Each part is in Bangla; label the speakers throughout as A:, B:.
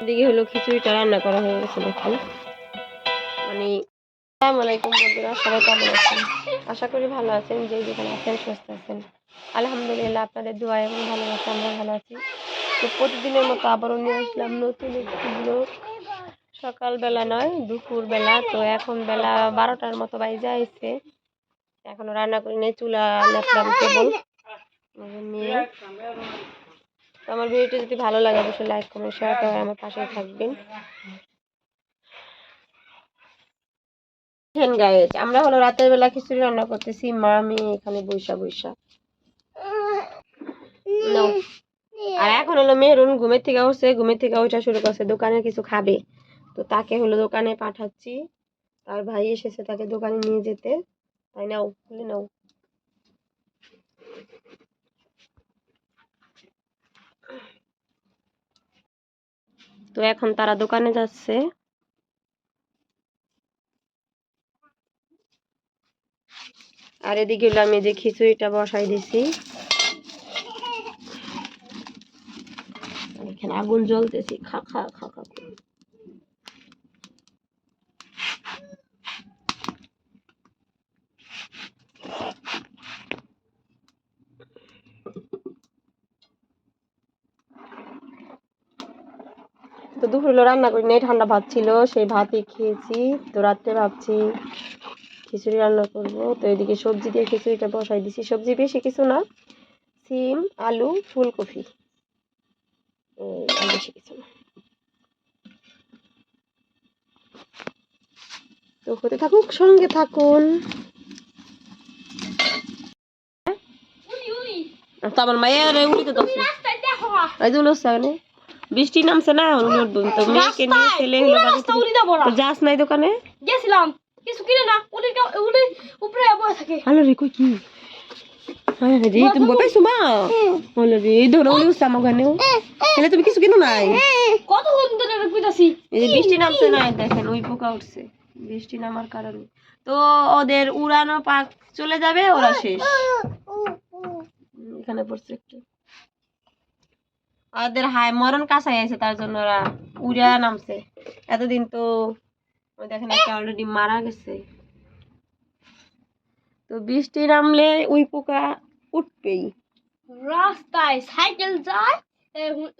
A: এদিকে হলো খিচুড়িটা রান্না করা হয়ে গেছে, দেখুন। মানে আসসালামু আলাইকুম বন্ধুরা, সবাই কেমন আছেন? আশা করি ভালো আছেন, যে যেখানে আছেন সুস্থ আছেন। আলহামদুলিল্লাহ, আপনাদের দোয়া এবং ভালোবাসা আমরা ভালো আছি। তো প্রতিদিনের মতো আবারও নিয়ে আসলাম নতুন একটি সকালবেলা নয়, দুপুরবেলা, তো এখন বেলা বারোটার মতো বাইজে আইছে। এখনও রান্না করি নাই, চুলা লেপলাম কেবল। নিয়ে আমার ভিডিওটি যদি ভালো লাগে, অবশ্যই লাইক কমেন্ট শেয়ার করে আমার পাশে থাকবেন। দেখেন গাইজ আমরা হলো রাতের বেলা খিচুড়ি রান্না করতেছি। মা আমি এখানে বৈশা বৈশা। আর এখন হলো মেহরুন ঘুমের থেকে উঠছে। ঘুমের থেকে ওইটা শুরু করছে। দোকানে কিছু খাবে। তো তাকে হলো দোকানে পাঠাচ্ছি। তার ভাই এসেছে তাকে দোকানে নিয়ে যেতে। তাই নাও খুলে নাও। তো এখন তারা দোকানে যাচ্ছে। আর এদিকে আমি যে খিচুড়িটা বসাই দিছি। এখানে আগুন জ্বলতেছি খা খা খা খা। তো দুপুরবেলা রান্না করি। নাই ঠান্ডা ভাত ছিল সেই ভাতই খেয়েছি। তো রাত্রে ভাবছি খিচুড়ি রান্না করব। তো এদিকে সবজি দিয়ে খিচুড়িটা বসাই দিছি। সবজি বেশি কিছু না সিম আলু ফুলকপি। বেশি কিছু না। তো হতে থাকুক সঙ্গে থাকুন। তো আমার মায়ের উড়িতে তো এই যে উঠছে বৃষ্টি নামছে না উঠবো তো মেয়েকে নিয়ে ছেলে হলো তো যাস নাই দোকানে?
B: গেছিলাম কিছু কিনে না উনি উনি উপরে বসে থাকে।
A: হ্যালো রে কই কি? আরে রে তুমি বই পাইছো মা হলো রে ধরো উনি তাহলে তুমি কিছু কিনো নাই?
B: কত ধরে
A: এই বৃষ্টি নামছে না দেখেন ওই পোকা উঠছে। বৃষ্টি নামার কারণে। তো ওদের উড়ানো পাক চলে যাবে ওরা শেষ। এখানে পড়ছে একটু। ওদের হায় মরণ কাছাই আছে তার জন্য ওরা উড়া নামছে। এতদিন তো ওই দেখেন একটা অলরেডি মারা গেছে। তো বৃষ্টি নামলে ওই পোকা উঠবেই।
B: রাস্তায় সাইকেল যায়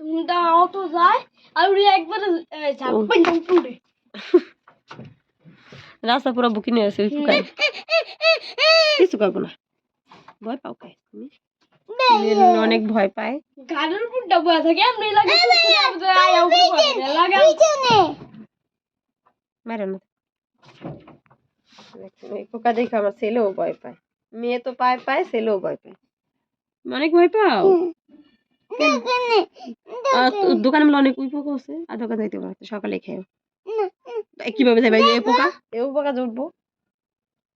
B: হুন্ডা অটো যায় আর উনি একবারে
A: রাস্তা পুরো বুকিং হয়ে আছে ওই পোকায় কিছু করব না। ভয় পাও তুমি? অনেক ভয় পায়।
B: গাড়ির উপরটা বসে থাকে এমনি লাগে উপরে
A: মেরে না। পোকা দেখে আমার ছেলেও ভয় পায়। মেয়ে তো পায় পায় ছেলেও ভয় পায়। অনেক ভয় পাও? দোকানে বলে অনেক উই পোকা আছে আর দোকান যাইতে পারো না, সকালে খেয়ে কীভাবে যাবে? এই পোকা এও পোকা জুটবো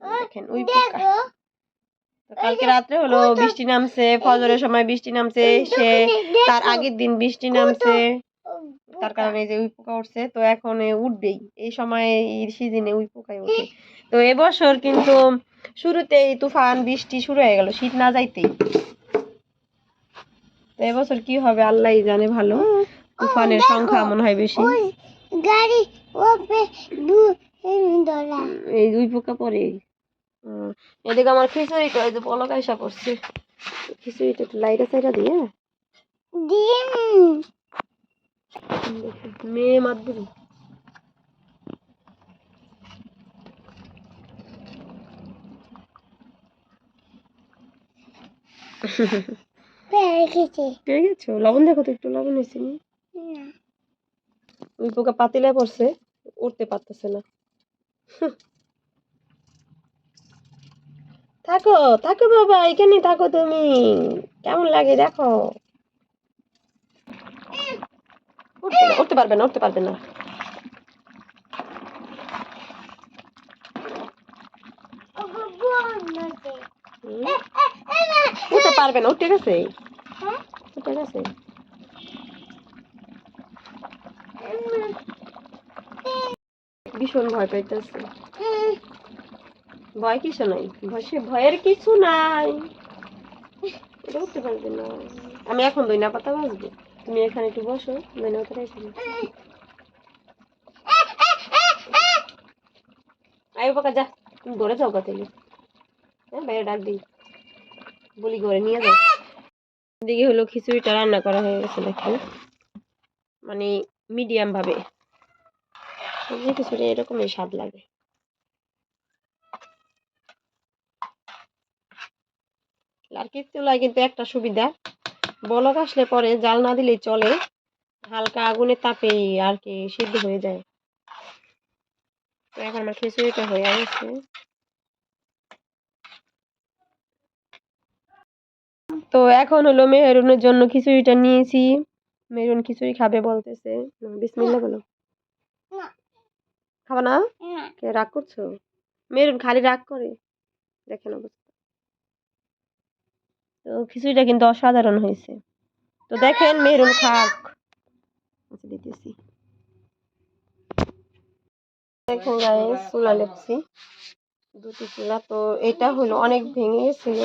A: দেখেন ওই পোকা কালকে রাত্রে হলো বৃষ্টি নামছে ফজরের সময় বৃষ্টি নামছে সে তার আগের দিন বৃষ্টি নামছে। তার কারণে যে উই পোকা উঠছে তো এখন উঠবেই। এই সময় এই সিজনে উই পোকাই উঠে। তো এবছর কিন্তু শুরুতেই তুফান বৃষ্টি শুরু হয়ে গেল শীত না যাইতেই। তো এবছর কি হবে আল্লাহই জানে ভালো। তুফানের সংখ্যা মনে হয় বেশি।
B: গাড়ি
A: এই দুই পোকা পরে এদিকে আমার খিচুড়িটা ওই যে পলক আইসা করছে খিচুড়িটা একটু লাইটা সাইডা দিয়ে। মেয়ে
B: গেছো।
A: লবণ দেখো তো একটু লবণ হয়েছে ওই পোকা পাতিলে পড়ছে উঠতে পারতেছে না। থাকো থাকো বাবা এখানে থাকো তুমি। কেমন লাগে, দেখো। উঠতে পারবে না, উঠতে পারবে না। উঠতে পারবে না উঠে গেছে। উঠে গেছে। ভীষণ ভয় পাইতেছে। ভয় কিছু নাই? ভয় ভয়ের কিছু নাই। এটা করতে পারবে না। আমি এখন দইনা পাতা বাজবো তুমি এখানে একটু বসো, দইনা পাতা এখানে। আয়ু পাকা, যা। তুমি ধরে যাও কথা হ্যাঁ বাইরে ডাক দিই। বলি ঘরে নিয়ে যাও। দিকে হলো খিচুড়িটা রান্না করা হয়ে গেছে দেখো মানে মিডিয়াম ভাবে। খিচুড়ি, এরকমই স্বাদ লাগে। লার্কির চুলায় কিন্তু একটা সুবিধা। বলক আসলে পরে জাল না দিলেই চলে হালকা আগুনে তাপেই আর কি সিদ্ধ হয়ে যায়। তো এখন আমার খিচুড়িটা হয়ে গেছে তো এখন হলো মেহরুনের জন্য খিচুড়িটা নিয়েছি। মেহরুন খিচুড়ি খাবে বলতেছে। বিসমিল্লা বলো। খাবা না? কে রাগ করছ? মেরুন খালি রাগ করে। দেখেন অবস্থা। তো খিচুড়িটা কিন্তু অসাধারণ হয়েছে। তো দেখেন মেরুন খাক আচ্ছা দিতেছি। দেখেন গায়ে চুলা লেপছি। দুটি চুলা, তো এটা হলো অনেক ভেঙে গেছিল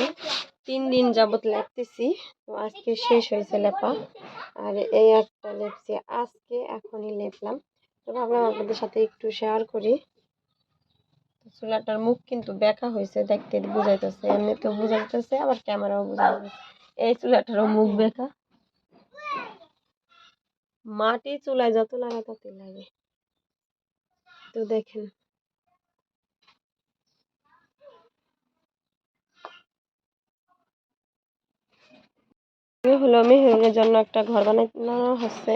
A: তিন দিন যাবত লেপতেছি। তো আজকে শেষ হয়েছে লেপা। আর এই একটা লেপছি, আজকে এখনই লেপলাম। তো ভাবলাম আপনাদের সাথে একটু শেয়ার করি। চুলাটার মুখ কিন্তু বেঁকা হয়েছে দেখতে বুঝাইতেছে, এমনিতেও বুঝাইতেছে, আবার ক্যামেরাও বুঝাইতেছে। এই চুলাটারও মুখ বেঁকা মাটি চুলায় যত লাগে ততই লাগে। তো দেখেন। হলো মেহরুনের জন্য একটা ঘর বানানো হচ্ছে।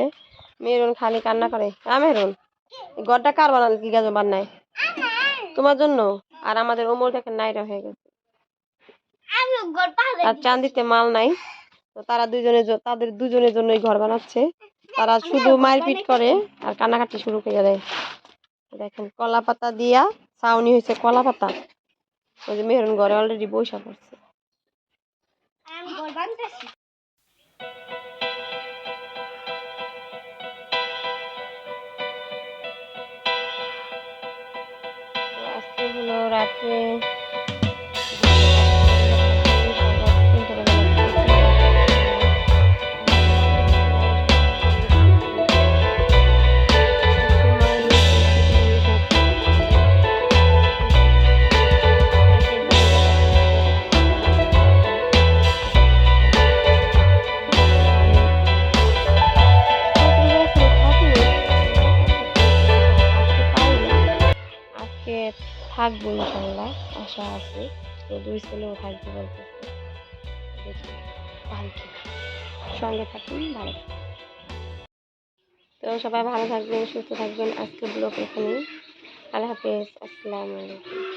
A: মেহরুন খালি কান্না করে। হ্যাঁ মেহরুন ঘরটা কার বানাল কি গাছ বানায়? তোমার জন্য? আর আমাদের ওমর দেখেন নাইরা হয়ে গেছে। আর চান্দিতে মাল নাই। তো তারা দুজনের জ- তাদের দুজনের জন্যই ঘর বানাচ্ছে। তারা শুধু মারপিট করে আর কান্নাকাটি শুরু করে দেয়। দেখেন কলা পাতা দিয়া ছাউনি হয়েছে কলা পাতা। ওই যে মেহরুন ঘরে অলরেডি বৈশা পড়ছে। রাত্রে থাকব ইনশাল্লাহ আশা আছে। তো দুই ছেলেও থাকবে বলতেছে দেখি সঙ্গে থাকুন, ভালো তো সবাই ভালো থাকবেন, সুস্থ থাকবেন। আজকে ব্লগ এখানে আল্লাহ হাফেজ, আসসালামু আলাইকুম।